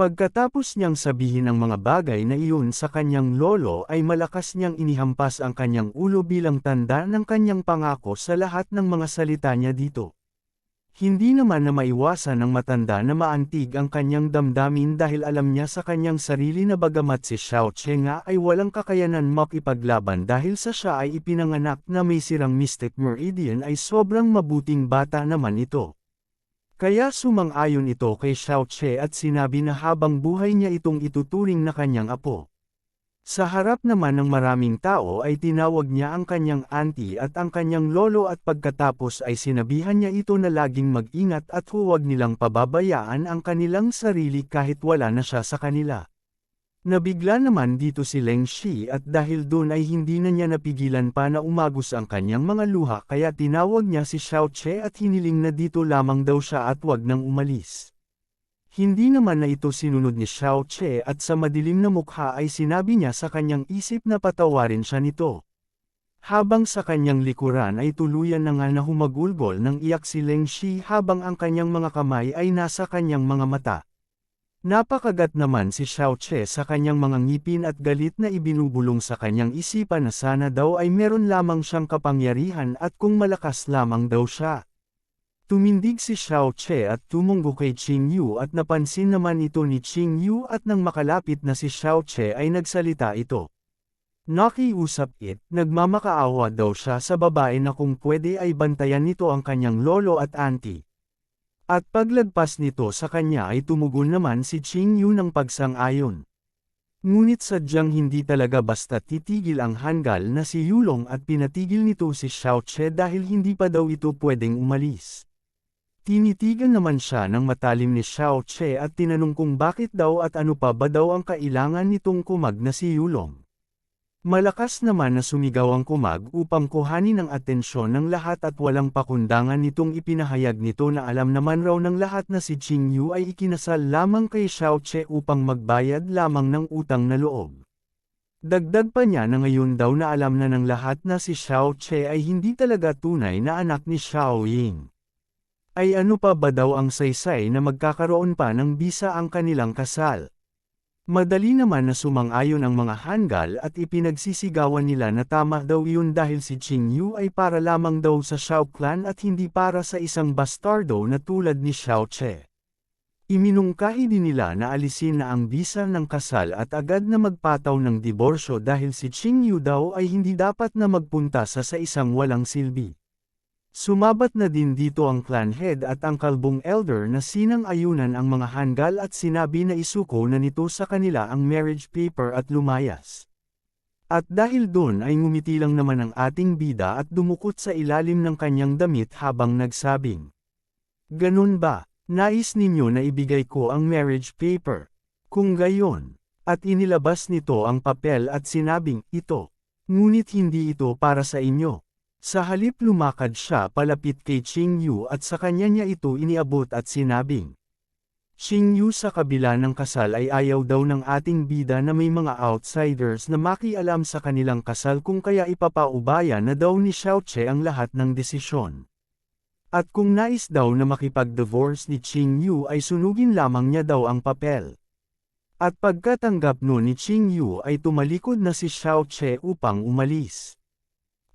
Pagkatapos niyang sabihin ang mga bagay na iyon sa kanyang lolo ay malakas niyang inihampas ang kanyang ulo bilang tanda ng kanyang pangako sa lahat ng mga salita niya dito. Hindi naman na maiwasan ng matanda na maantig ang kanyang damdamin dahil alam niya sa kanyang sarili na bagamat si Xiao nga ay walang kakayanan makipaglaban dahil sa siya ay ipinanganak na may sirang Mystic Meridian ay sobrang mabuting bata naman ito. Kaya sumang-ayon ito kay Xiao Che at sinabi na habang buhay niya itong ituturing na kanyang apo. Sa harap naman ng maraming tao ay tinawag niya ang kanyang auntie at ang kanyang lolo at pagkatapos ay sinabihan niya ito na laging mag-ingat at huwag nilang pababayaan ang kanilang sarili kahit wala na siya sa kanila. Nabigla naman dito si Leng Shi at dahil doon ay hindi na niya napigilan pa na umagos ang kanyang mga luha kaya tinawag niya si Xiao Che at hiniling na dito lamang daw siya at wag nang umalis. Hindi naman na ito sinunod ni Xiao Che at sa madilim na mukha ay sinabi niya sa kanyang isip na patawarin siya nito. Habang sa kanyang likuran ay tuluyan na nga na humagulgol ng iyak si Leng Shi habang ang kanyang mga kamay ay nasa kanyang mga mata. Napakagat naman si Xiao Che sa kanyang mga ngipin at galit na ibinubulong sa kanyang isipan na sana daw ay meron lamang siyang kapangyarihan at kung malakas lamang daw siya. Tumindig si Xiao Che at tumungo kay Qing Yu at napansin naman ito ni Qing Yu at nang makalapit na si Xiao Che ay nagsalita ito. Nakiusap it, nagmamakaawa daw siya sa babae na kung pwede ay bantayan nito ang kanyang lolo at auntie. At paglagpas nito sa kanya ay tumugon naman si Qing Yu ng pagsang-ayon. Ngunit sadyang hindi talaga basta titigil ang hanggal na si Yulong at pinatigil nito si Xiao Che dahil hindi pa daw ito pwedeng umalis. Tinitigan naman siya ng matalim ni Xiao Che at tinanong kung bakit daw at ano pa ba daw ang kailangan nitong kumag na si Yulong. Malakas naman na sumigaw ang kumag upang kuhanin ang atensyon ng lahat at walang pakundangan nitong ipinahayag nito na alam naman raw ng lahat na si Qing Yu ay ikinasal lamang kay Xiao Che upang magbayad lamang ng utang na loob. Dagdag pa niya na ngayon daw na alam na ng lahat na si Xiao Che ay hindi talaga tunay na anak ni Xiao Ying. Ay ano pa ba daw ang saysay na magkakaroon pa ng bisa ang kanilang kasal? Madali naman na sumang-ayon ang mga hanggal at ipinagsisigawan nila na tama daw yun dahil si Qing Yu ay para lamang daw sa Xiao clan at hindi para sa isang bastardo na tulad ni Xiao Che. Iminungkahi din nila na alisin na ang bisa ng kasal at agad na magpataw ng diborsyo dahil si Qing Yu daw ay hindi dapat na magpunta sa sa isang walang silbi. Sumabat na din dito ang clan head at ang kalbong elder na sinang ayunan ang mga hanggal at sinabi na isuko na nito sa kanila ang marriage paper at lumayas. At dahil doon ay ngumiti lang naman ang ating bida at dumukot sa ilalim ng kanyang damit habang nagsabing. Ganun ba, nais ninyo na ibigay ko ang marriage paper? Kung gayon, at inilabas nito ang papel at sinabing, ito. Ngunit hindi ito para sa inyo. Sa halip lumakad siya palapit kay Qing Yu at sa kanya niya ito iniabot at sinabing. Qing Yu sa kabila ng kasal ay ayaw daw ng ating bida na may mga outsiders na makialam sa kanilang kasal kung kaya ipapaubaya na daw ni Xiao Che ang lahat ng desisyon. At kung nais daw na makipag-divorce ni Qing Yu ay sunugin lamang niya daw ang papel. At pagkatanggap no ni Qing Yu ay tumalikod na si Xiao Che upang umalis.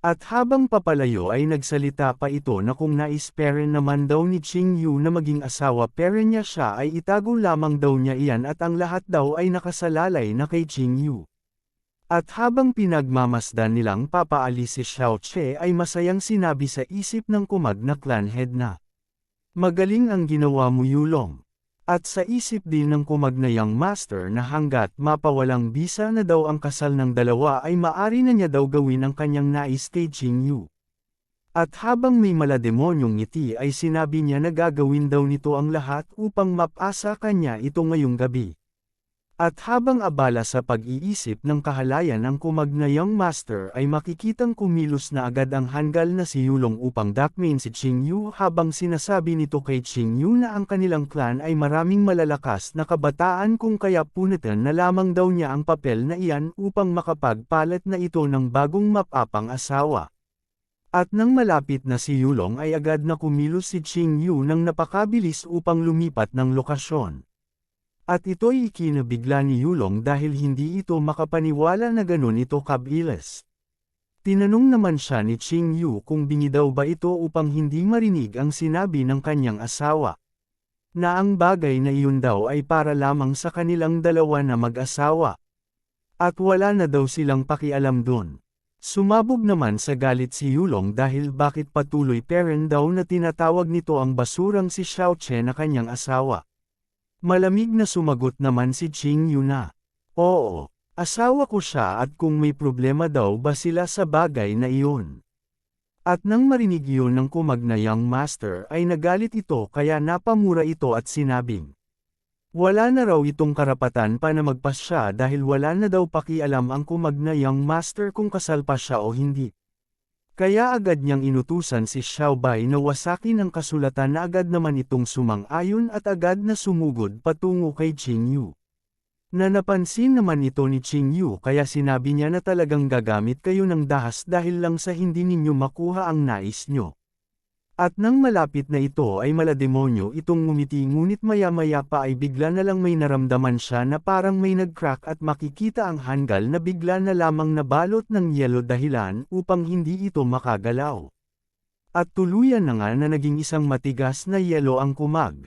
At habang papalayo ay nagsalita pa ito na kung nais peren naman daw ni Qing Yu na maging asawa peren niya siya ay itago lamang daw niya iyan at ang lahat daw ay nakasalalay na kay Qing Yu. At habang pinagmamasdan nilang papaalis si Xiao Che ay masayang sinabi sa isip ng kumag na clan head na. Magaling ang ginawa mo Yulong. At sa isip din ng kumagnayang master na hanggat mapawalang bisa na daw ang kasal ng dalawa ay maari na niya daw gawin ang kanyang nais kay Jing. At habang may malademonyong ngiti ay sinabi niya na gagawin daw nito ang lahat upang mapasa kanya ito ngayong gabi. At habang abala sa pag-iisip ng kahalayan ng kumagnayang master ay makikitang kumilos na agad ang hanggal na si Yulong upang dakmin si Qing Yu habang sinasabi nito kay Qing Yu na ang kanilang clan ay maraming malalakas na kabataan kung kaya punitan na lamang daw niya ang papel na iyan upang makapagpalat na ito ng bagong mapapang asawa. At nang malapit na si Yulong ay agad na kumilos si Qing Yu ng napakabilis upang lumipat ng lokasyon. At ito'y ikinabigla ni Yulong dahil hindi ito makapaniwala na ganun ito kabiles. Tinanong naman siya ni Ching Yu kung bingi daw ba ito upang hindi marinig ang sinabi ng kanyang asawa. Na ang bagay na iyon daw ay para lamang sa kanilang dalawa na mag-asawa. At wala na daw silang pakialam dun. Sumabog naman sa galit si Yulong dahil bakit patuloy peren daw na tinatawag nito ang basurang si Xiao Che na kanyang asawa. Malamig na sumagot naman si Ching Yu na. Oo, asawa ko siya at kung may problema daw ba sila sa bagay na iyon. At nang marinig yun ng kumagnayang master ay nagalit ito kaya napamura ito at sinabing, wala na raw itong karapatan pa na magpas siya dahil wala na daw pakialam ang kumagnayang master kung kasal pa siya o hindi. Kaya agad niyang inutusan si Xiaobai na wasakin ang kasulatan na agad naman itong sumang-ayon at agad na sumugod patungo kay Qing Yu. Na napansin naman ito ni Qing Yu kaya sinabi niya na talagang gagamit kayo ng dahas dahil lang sa hindi ninyo makuha ang nais nyo. At nang malapit na ito ay malademonyo itong ngumiti ngunit maya-maya pa ay bigla na lang may naramdaman siya na parang may nag-crack at makikita ang hanggal na bigla na lamang nabalot ng yelo dahilan upang hindi ito makagalaw. At tuluyan na nga na naging isang matigas na yelo ang kumag.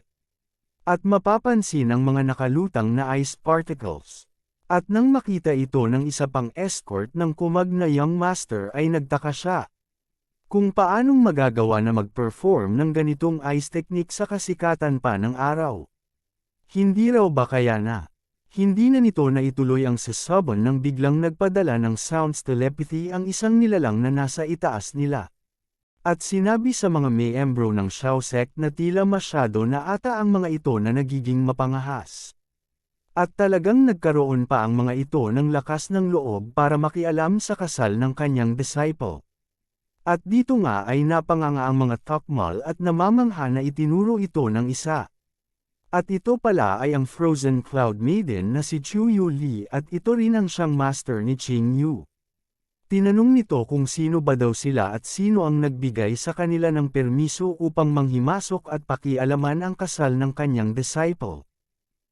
At mapapansin ang mga nakalutang na ice particles. At nang makita ito ng isa pang escort ng kumag na young master ay nagtaka siya. Kung paanong magagawa na mag-perform ng ganitong ice technique sa kasikatan pa ng araw. Hindi raw ba kaya na? Hindi na nito na ituloy ang sasabon nang biglang nagpadala ng sounds telepathy ang isang nilalang na nasa itaas nila. At sinabi sa mga miyembro ng Xiao sect na tila masyado na ata ang mga ito na nagiging mapangahas. At talagang nagkaroon pa ang mga ito ng lakas ng loob para makialam sa kasal ng kanyang disciple. At dito nga ay napanganga ang mga takmal at namamangha na itinuro ito ng isa. At ito pala ay ang Frozen Cloud Maiden na si Chu Yu Li at ito rin ang siyang master ni Qing Yu. Tinanong nito kung sino ba daw sila at sino ang nagbigay sa kanila ng permiso upang manghimasok at pakialaman ang kasal ng kanyang disciple.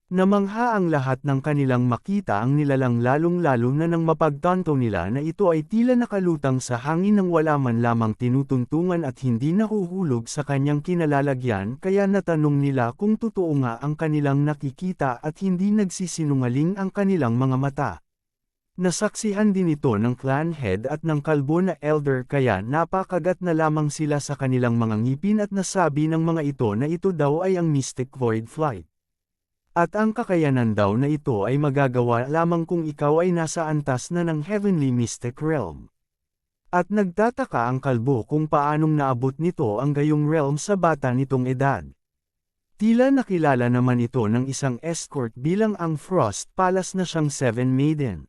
Namangha ang lahat ng kanilang makita ang nilalang lalong-lalo na nang mapagtanto nila na ito ay tila nakalutang sa hangin ng wala man lamang tinutuntungan at hindi nahuhulog sa kanyang kinalalagyan kaya natanong nila kung totoo nga ang kanilang nakikita at hindi nagsisinungaling ang kanilang mga mata. Nasaksihan din ito ng clan head at ng kalbo na elder kaya napakagat na lamang sila sa kanilang mga ngipin at nasabi ng mga ito na ito daw ay ang Mystic Void Flight. At ang kakayanan daw na ito ay magagawa lamang kung ikaw ay nasa antas na ng Heavenly Mystic Realm. At nagtataka ang kalbo kung paanong naabot nito ang gayong realm sa bata nitong edad. Tila nakilala naman ito ng isang escort bilang ang Frost Palace na siyang Seven Maiden.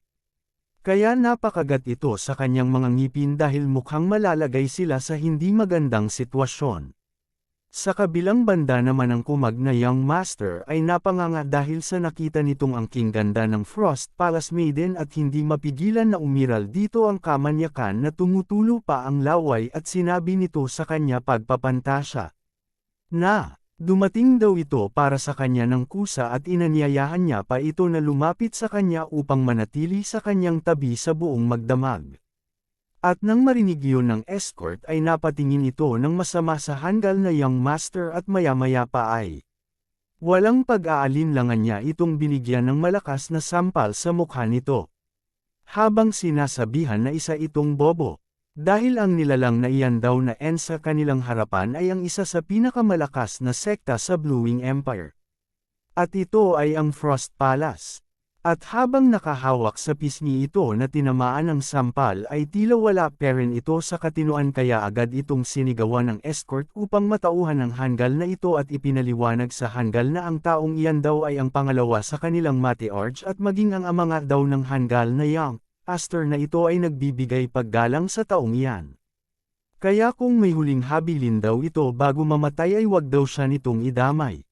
Kaya napakagat ito sa kanyang mga ngipin dahil mukhang malalagay sila sa hindi magandang sitwasyon. Sa kabilang banda naman ang kumag na Young Master ay napanganga dahil sa nakita nitong ang king ganda ng Frost Palace Maiden at hindi mapigilan na umiral dito ang kamanyakan na tumutulo pa ang laway at sinabi nito sa kanya pagpapantasya. Na, dumating daw ito para sa kanya ng kusa at inanyayahan niya pa ito na lumapit sa kanya upang manatili sa kanyang tabi sa buong magdamag. At nang marinig yun ng escort ay napatingin ito ng masama sa hanggal na young master at maya-maya pa ay. Walang pag-aalinlangan niya itong binigyan ng malakas na sampal sa mukha nito. Habang sinasabihan na isa itong bobo. Dahil ang nilalang na iyan daw na N sa kanilang harapan ay ang isa sa pinakamalakas na sekta sa Bluewing Empire. At ito ay ang Frost Palace. At habang nakahawak sa pisngi ito na tinamaan ng sampal ay tila wala pa rin ito sa katinuan kaya agad itong sinigawan ng escort upang matauhan ang hanggal na ito at ipinaliwanag sa hanggal na ang taong iyan daw ay ang pangalawa sa kanilang matriarch at maging ang ama nga daw ng hanggal na yang, Aster na ito ay nagbibigay paggalang sa taong iyan. Kaya kung may huling habilin daw ito bago mamatay ay wag daw siya nitong idamay.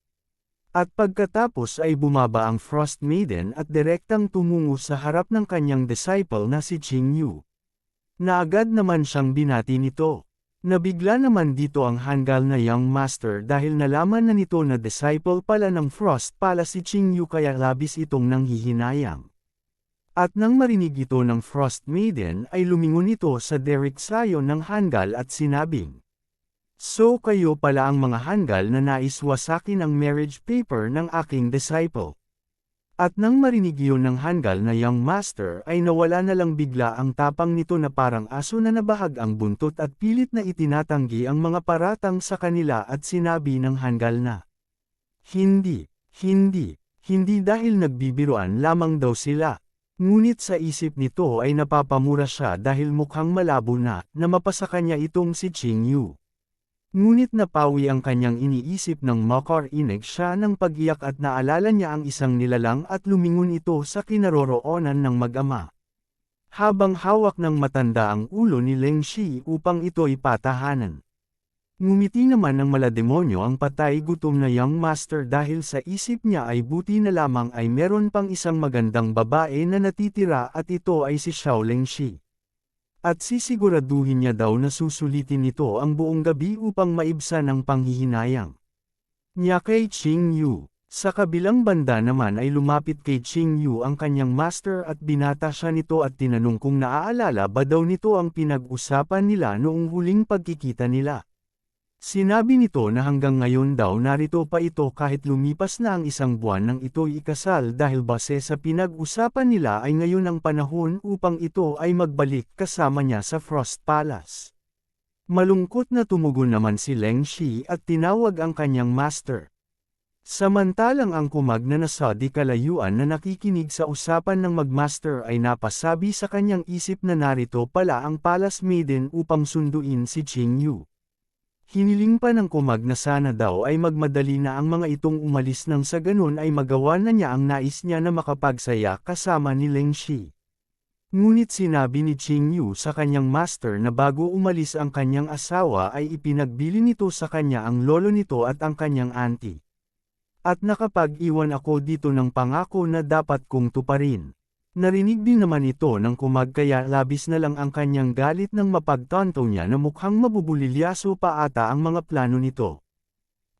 At pagkatapos ay bumaba ang Frost Maiden at direktang tumungo sa harap ng kanyang disciple na si Qing Yu. Na agad naman siyang binati nito. Nabigla naman dito ang hanggal na young master dahil nalaman na nito na disciple pala ng Frost pala si Ching Yu kaya labis itong nanghihinayang. At nang marinig ito ng Frost Maiden ay lumingon ito sa Derek Sayo ng hanggal at sinabing, So kayo pala ang mga hanggal na nais wasakin ang marriage paper ng aking disciple. At nang marinig yun ng hanggal na young master ay nawala na lang bigla ang tapang nito na parang aso na nabahag ang buntot at pilit na itinatanggi ang mga paratang sa kanila at sinabi ng hanggal na. Hindi, hindi, hindi dahil nagbibiruan lamang daw sila. Ngunit sa isip nito ay napapamura siya dahil mukhang malabo na, na mapasa kanya itong si Ching Yu. Ngunit napawi ang kanyang iniisip ng makarinig siya ng pag-iyak at naalala niya ang isang nilalang at lumingon ito sa kinaroroonan ng mag-ama. Habang hawak ng matanda ang ulo ni Leng Shi upang ito'y patahanan. Ngumiti naman ng malademonyo ang patay gutom na young master dahil sa isip niya ay buti na lamang ay meron pang isang magandang babae na natitira at ito ay si Xiaoleng Shi. At sisiguraduhin niya daw na susulitin nito ang buong gabi upang maibsan ang panghihinayang. Niya kay Ching Yu. Sa kabilang banda naman ay lumapit kay Ching Yu ang kanyang master at binata siya nito at tinanong kung naaalala ba daw nito ang pinag-usapan nila noong huling pagkikita nila. Sinabi nito na hanggang ngayon daw narito pa ito kahit lumipas na ang isang buwan nang ito'y ikasal dahil base sa pinag-usapan nila ay ngayon ang panahon upang ito ay magbalik kasama niya sa Frost Palace. Malungkot na tumugon naman si Leng Shi at tinawag ang kanyang master. Samantalang ang kumag na nasa di kalayuan na nakikinig sa usapan ng magmaster ay napasabi sa kanyang isip na narito pala ang Palace Maiden upang sunduin si Ching Yu. Hiniling pa ng kumag na sana daw ay magmadali na ang mga itong umalis nang sa ganun ay magawa na niya ang nais niya na makapagsaya kasama ni Leng Shi. Ngunit sinabi ni Ching Yu sa kanyang master na bago umalis ang kanyang asawa ay ipinagbili nito sa kanya ang lolo nito at ang kanyang auntie. At nakapag-iwan ako dito ng pangako na dapat kong tuparin. Narinig din naman ito ng kumag kaya labis na lang ang kanyang galit nang mapagtanto niya na mukhang mabubulilyaso pa ata ang mga plano nito.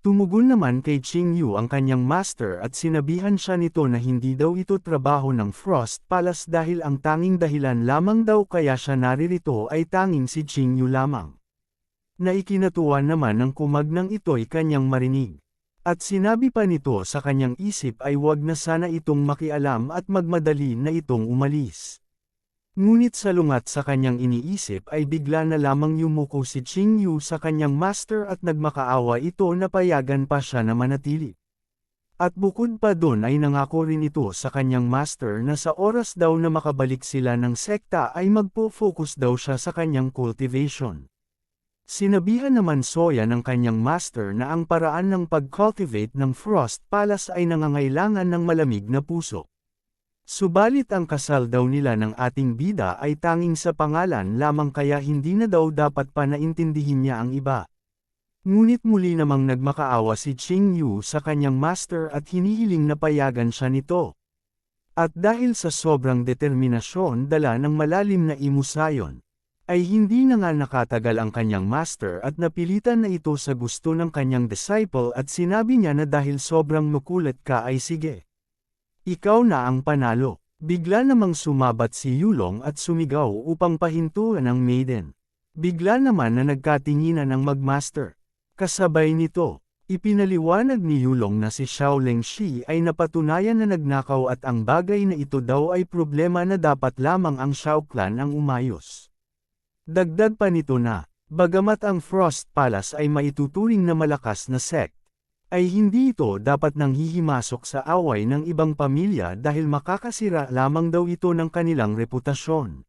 Tumugon naman kay Ching Yu ang kanyang master at sinabihan siya nito na hindi daw ito trabaho ng Frost Palace dahil ang tanging dahilan lamang daw kaya siya naririto ay tanging si Ching Yu lamang. Naikinatuwa naman ng kumag ng ito'y kanyang marinig. At sinabi pa nito sa kanyang isip ay wag na sana itong makialam at magmadali na itong umalis. Ngunit salungat sa kanyang iniisip ay bigla na lamang yumuko si Ching Yu sa kanyang master at nagmakaawa ito na payagan pa siya na manatili. At bukod pa doon ay nangako rin ito sa kanyang master na sa oras daw na makabalik sila ng sekta ay magpo-focus daw siya sa kanyang cultivation. Sinabihan naman Soya ng kanyang master na ang paraan ng pag-cultivate ng Frost Palace ay nangangailangan ng malamig na puso. Subalit ang kasal daw nila ng ating bida ay tanging sa pangalan lamang kaya hindi na daw dapat pa naintindihin niya ang iba. Ngunit muli namang nagmakaawa si Ching Yu sa kanyang master at hinihiling na payagan siya nito. At dahil sa sobrang determinasyon dala ng malalim na imusayon, ay hindi na nga nakatagal ang kanyang master at napilitan na ito sa gusto ng kanyang disciple at sinabi niya na dahil sobrang makulit ka ay sige. Ikaw na ang panalo. Bigla namang sumabat si Yulong at sumigaw upang pahintuan ang maiden. Bigla naman na nagkatinginan ng magmaster. Kasabay nito, ipinaliwanag ni Yulong na si Xiaoleng Shi ay napatunayan na nagnakaw at ang bagay na ito daw ay problema na dapat lamang ang Xiao clan ang umayos. Dagdag pa nito na, bagamat ang Frost Palace ay maituturing na malakas na sect, ay hindi ito dapat nang hihimasok sa away ng ibang pamilya dahil makakasira lamang daw ito ng kanilang reputasyon.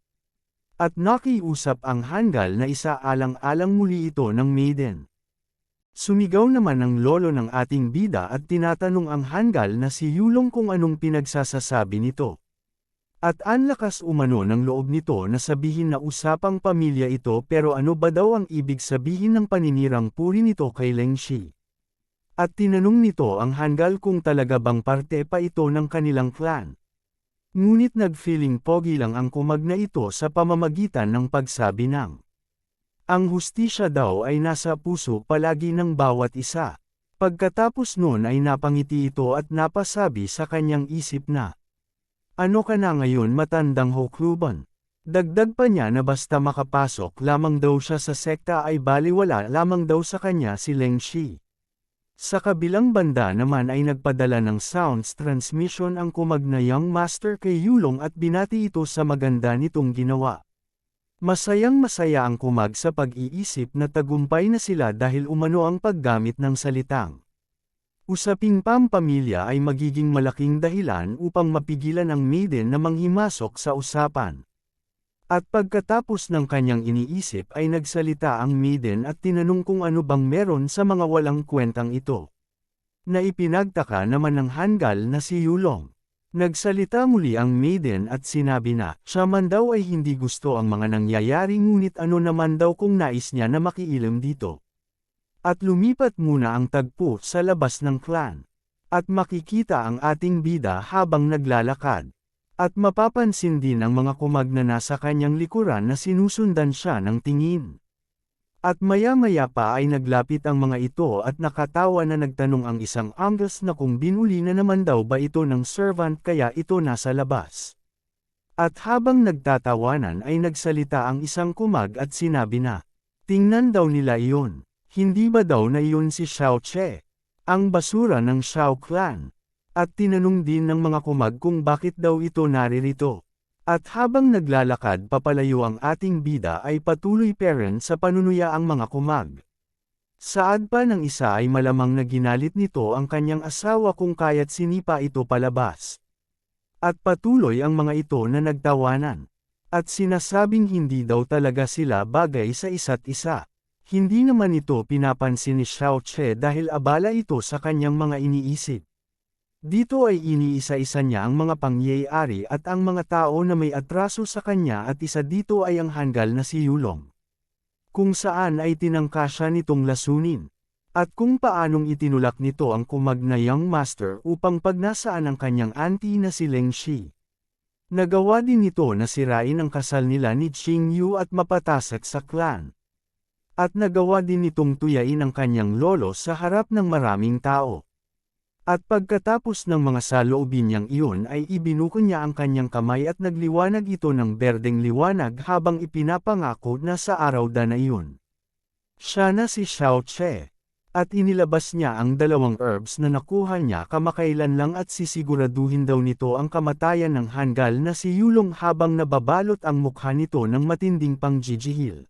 At nakiusap ang hanggal na isaalang-alang muli ito ng maiden. Sumigaw naman ang lolo ng ating bida at tinatanong ang hanggal na si Yulong kung anong pinagsasasabi nito. At anlakas umano ng loob nito na sabihin na usapang pamilya ito pero ano ba daw ang ibig sabihin ng paninirang puri nito kay Leng Shi. At tinanong nito ang hanggal kung talaga bang parte pa ito ng kanilang clan. Ngunit nag-feeling pogi lang ang kumag na ito sa pamamagitan ng pagsabi ng Ang hustisya daw ay nasa puso palagi ng bawat isa. Pagkatapos noon ay napangiti ito at napasabi sa kanyang isip na, Ano ka na ngayon matandang hokluban? Dagdag pa niya na basta makapasok lamang daw siya sa sekta ay baliwala lamang daw sa kanya si Leng Shi. Sa kabilang banda naman ay nagpadala ng sounds transmission ang kumagnayang master kay Yulong at binati ito sa maganda nitong ginawa. Masayang masaya ang kumag sa pag-iisip na tagumpay na sila dahil umano ang paggamit ng salitang. Usaping pampamilya ay magiging malaking dahilan upang mapigilan ang maiden na manghimasok sa usapan. At pagkatapos ng kanyang iniisip ay nagsalita ang maiden at tinanong kung ano bang meron sa mga walang kwentang ito. Na ipinagtaka naman ng hanggal na si Yulong. Nagsalita muli ang maiden at sinabi na, siya man daw ay hindi gusto ang mga nangyayari ngunit ano naman daw kung nais niya na makiilam dito. At lumipat muna ang tagpo sa labas ng clan. At makikita ang ating bida habang naglalakad. At mapapansin din ang mga kumag na nasa kanyang likuran na sinusundan siya ng tingin. At maya-maya pa ay naglapit ang mga ito at nakatawa na nagtanong ang isang Angus na kung binuli na naman daw ba ito ng servant kaya ito nasa labas. At habang nagtatawanan ay nagsalita ang isang kumag at sinabi na, Tingnan daw nila iyon, hindi ba daw na iyon si Xiao Che, ang basura ng Xiao clan? At tinanong din ng mga kumag kung bakit daw ito naririto. At habang naglalakad papalayo ang ating bida ay patuloy parent sa panunuya ang mga kumag. Saad pa ng isa ay malamang na ginalit nito ang kanyang asawa kung kaya't sinipa ito palabas. At patuloy ang mga ito na nagtawanan. At sinasabing hindi daw talaga sila bagay sa isa't isa. Hindi naman ito pinapansin ni Xiao Che dahil abala ito sa kanyang mga iniisip. Dito ay iniisa-isa niya ang mga pangyayari at ang mga tao na may atraso sa kanya at isa dito ay ang hanggal na si Yulong. Kung saan ay tinangka siya nitong lasunin. At kung paanong itinulak nito ang kumag na young master upang pagnasaan ang kanyang auntie na si Leng Shi. Nagawa din nito na sirain ang kasal nila ni Qing Yu at mapatasak sa clan. At nagawa din nitong tuyain ang kanyang lolo sa harap ng maraming tao. At pagkatapos ng mga saloobin niyang iyon ay ibinuko niya ang kanyang kamay at nagliwanag ito ng berdeng liwanag habang ipinapangako na sa araw da na iyon. Siya na si Xiao Che. At inilabas niya ang dalawang herbs na nakuha niya kamakailan lang at sisiguraduhin daw nito ang kamatayan ng hanggal na si Yulong habang nababalot ang mukha nito ng matinding pangjijihil.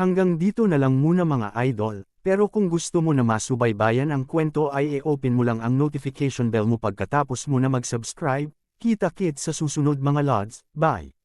Hanggang dito na lang muna mga idol. Pero kung gusto mo na masubaybayan ang kwento ay i-open mo lang ang notification bell mo pagkatapos mo na mag-subscribe, kita-kit sa susunod mga lods, bye!